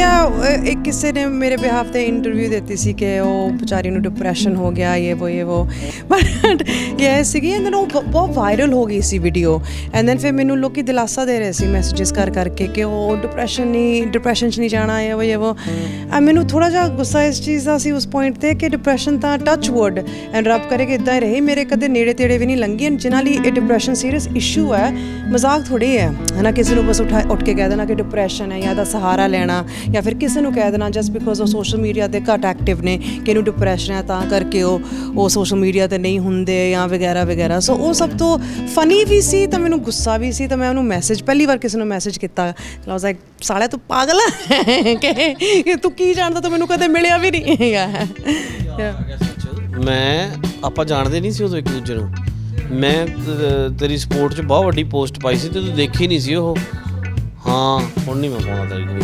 yeah, ਇੱਕ ਕਿਸੇ ਨੇ ਮੇਰੇ ਬਿਹਾਫ ਤੇ ਇੰਟਰਵਿਊ ਦਿੱਤੀ ਸੀ ਕਿ ਉਹ ਵਿਚਾਰੀ ਨੂੰ ਡਿਪਰੈਸ਼ਨ ਹੋ ਗਿਆ, ਇਹ ਉਹ ਇਹ ਉਹ ਬਟ ਇਹ ਸੀਗੀ ਐਂਡ ਉਹ ਬ- ਬਹੁਤ ਵਾਇਰਲ ਹੋ ਗਈ ਸੀ ਵੀਡੀਓ ਐਂਡ ਦੈਨ ਫਿਰ ਮੈਨੂੰ ਲੋਕੀ ਦਿਲਾਸਾ ਦੇ ਰਹੇ ਸੀ ਮੈਸੇजेस ਕਰ, ਕਰਕੇ ਕਿ ਉਹ ਡਿਪਰੈਸ਼ਨ ਨਹੀਂ ਡਿਪਰੈਸ਼ਨ 'ਚ ਨਹੀਂ ਜਾਣਾ, ਇਹ ਉਹ ਇਹ ਉਹ ਆ ਮੈਨੂੰ ਥੋੜਾ ਜਿਹਾ ਗੁੱਸਾ ਇਸ ਚੀਜ਼ ਦਾ ਸੀ ਉਸ ਪੁਆਇੰਟ ਤੇ ਕਿ ਡਿਪਰੈਸ਼ਨ ਤਾਂ ਟੱਚ ਵੁੱਡ ਐਂਡ ਰੱਬ ਕਰੇ ਕਿ ਇਦਾਂ ਹੀ ਰਹੇ, ਮੇਰੇ ਕਦੇ ਨੇੜੇ ਤੇੜੇ ਵੀ ਨਹੀਂ ਲੰਗੀ ਐਂਡ ਜਿਨ੍ਹਾਂ ਲਈ ਇਹ ਡਿਪਰੈਸ਼ਨ ਸੀਰੀਅਸ ਇਸ਼ੂ ਹੈ, ਮਜ਼ਾਕ ਥੋੜੀ ਹੈ। ਹਨਾ, ਕਿਸੇ ਨੂੰ ਬਸ ਉਠਾ, ਉੱਠ ਕੇ ਕਹਿ ਦੇਣਾ ਕਿ ਡਿਪਰੈਸ਼ਨ ਹੈ ਜਾਂ ਦਾ ਸਹਾਰਾ ਲੈਣਾ ਜਾਂ ਫਿਰ ਕਿਸੇ ਨੂੰ ਕਹਿ ਦੇਣਾ ਜਸਟ ਬਿਕੋਜ਼ ਉਹ ਸੋਸ਼ਲ ਮੀਡੀਆ ਤੇ ਘੱਟ ਐਕਟਿਵ ਨੇ ਕਿ ਇਹਨੂੰ ਡਿਪਰੈਸ਼ਨ ਹੈ ਤਾਂ ਕਰਕੇ ਉਹ ਉਹ ਸੋਸ਼ਲ ਮੀਡੀਆ ਤੇ ਨਹੀਂ ਹੁੰਦੇ ਜਾਂ ਵਗੈਰਾ ਵਗੈਰਾ। ਸੋ ਉਹ ਸਭ ਤੋਂ ਫਨੀ ਵੀ ਸੀ ਤਾਂ ਮੈਨੂੰ ਗੁੱਸਾ ਵੀ ਸੀ ਤਾਂ ਮੈਂ ਉਹਨੂੰ ਮੈਸੇਜ ਪਹਿਲੀ ਵਾਰ ਕਿਸੇ ਨੂੰ ਮੈਸੇਜ ਕੀਤਾ। ਆਈ ਵਾਸ ਲਾਈਕ ਸਾਲੇ ਤੂੰ ਪਾਗਲ ਹੈ ਕਿ ਤੂੰ ਕੀ ਜਾਣਦਾ? ਤੂੰ ਮੈਨੂੰ ਕਦੇ ਮਿਲਿਆ ਵੀ ਨਹੀਂ। Yeah. ਮੈਂ, ਆਪਾਂ ਜਾਣਦੇ ਨਹੀਂ ਸੀ ਉਦੋਂ ਇੱਕ ਦੂਜੇ ਨੂੰ। ਮੈਂ ਤੇਰੀ ਸਪੋਰਟ 'ਚ ਬਹੁਤ ਵੱਡੀ ਪੋਸਟ ਪਾਈ ਸੀ ਤੇ ਤੂੰ ਦੇਖੀ ਨਹੀਂ ਸੀ ਉਹ। ਹਾਂ, ਹੁਣ ਨਹੀਂ ਮੈਂ ਪਾਉਣਾ ਤੇਰੀ ਕੋਈ